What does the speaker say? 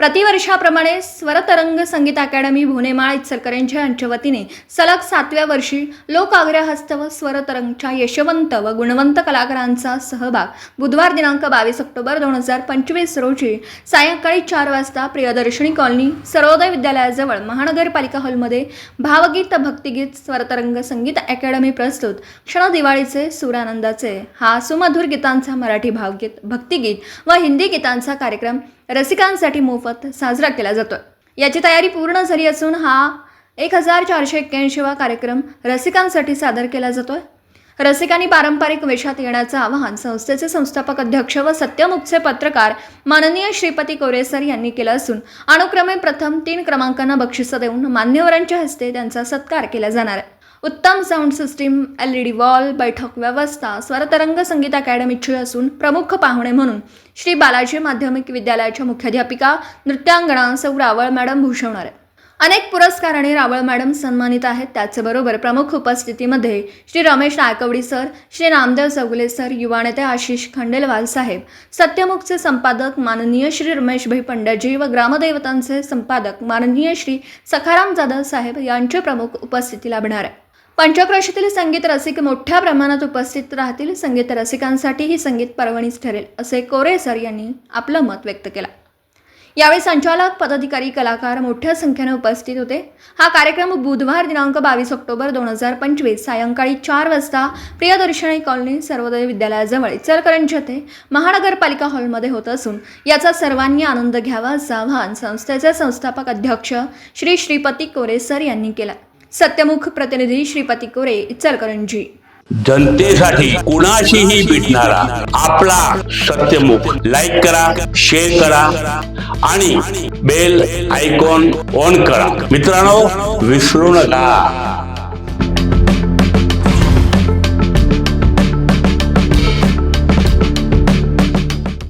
प्रतिवर्षाप्रमाणे स्वरतरंग संगीत अकॅडमी भुनेमाळ इचलकरंजी यांच्या वतीने सलग सातव्या वर्षी लोक व स्वरतरंगच्या यशवंत व गुणवंत कलाकारांचा सहभाग बुधवार दिनांक बावीस ऑक्टोबर दोन हजार पंचवीस रोजी सायंकाळी चार वाजता प्रियदर्शनी कॉलनी सर्वोदय विद्यालयाजवळ महानगरपालिका हॉलमध्ये भावगीत भक्तिगीत स्वरतरंग संगीत अकॅडमी प्रस्तुत क्षण दिवाळीचे सुरानंदाचे. हा सुमधुर गीतांचा मराठी भावगीत भक्तिगीत व हिंदी गीतांचा कार्यक्रम रसिकांसाठी मोफत साजरा केला जातो याची तयारी पूर्ण झाली असून हा एक हजार चारशे एक्क्याऐंशीवा कार्यक्रम रसिकांसाठी सादर केला जातोय. रसिकांनी पारंपरिक वेशात येण्याचं आवाहन संस्थेचे संस्थापक अध्यक्ष व सत्यमुखचे पत्रकार माननीय श्रीपती कोरेसर यांनी केलं असून अनुक्रमे प्रथम तीन क्रमांकांना बक्षिसं देऊन मान्यवरांच्या हस्ते त्यांचा सत्कार केला जाणार आहे. उत्तम sound system L E D wall बैठक व्यवस्था स्वरतरंग संगीत अकॅडमीची असून प्रमुख पाहुणे म्हणून श्री बालाजी माध्यमिक विद्यालयाच्या मुख्याध्यापिका नृत्यांगणा सौ रावळ मॅडम भूषवणार आहे अनेक पुरस्काराने रावळ मॅडम सन्मानित आहेत. त्याचबरोबर प्रमुख उपस्थितीमध्ये श्री रमेश नायकवडी सर श्री रामदेव चौगुले सर युवा नेते आशिष खंडेलवाल साहेब सत्यमुखचे संपादक माननीय श्री रमेशभाई पंड्याजी व ग्रामदैवतांचे संपादक माननीय श्री सखाराम जाधव साहेब यांचे प्रमुख उपस्थिती लाभणार आहे पंचक्रोशीतील संगीत रसिक मोठ्या प्रमाणात उपस्थित राहतील. संगीत रसिकांसाठी ही संगीत पर्वणीच ठरेल असे कोरे सर यांनी आपलं मत व्यक्त केलं. यावेळी संचालक पदाधिकारी कलाकार मोठ्या संख्येने उपस्थित होते. हा कार्यक्रम बुधवार दिनांक बावीस ऑक्टोबर दोन हजार पंचवीस सायंकाळी चार वाजता प्रियदर्शनी कॉलनी सर्वोदय विद्यालयाजवळ इचलकरंजी येथे महानगरपालिका हॉलमध्ये होत असून याचा सर्वांनी आनंद घ्यावा असं आवाहन संस्थेचे संस्थापक अध्यक्ष श्री श्रीपती कोरे सर यांनी केलं. सत्यमुख प्रतिनिधी श्रीपती कोरे इचलकरंजी जनतेसाठी कुणाशीही भेटणारा आपला सत्यमुख लाईक करा शेअर करा आणि बेल आयकॉन ऑन करा. मित्रांनो विसरू नका.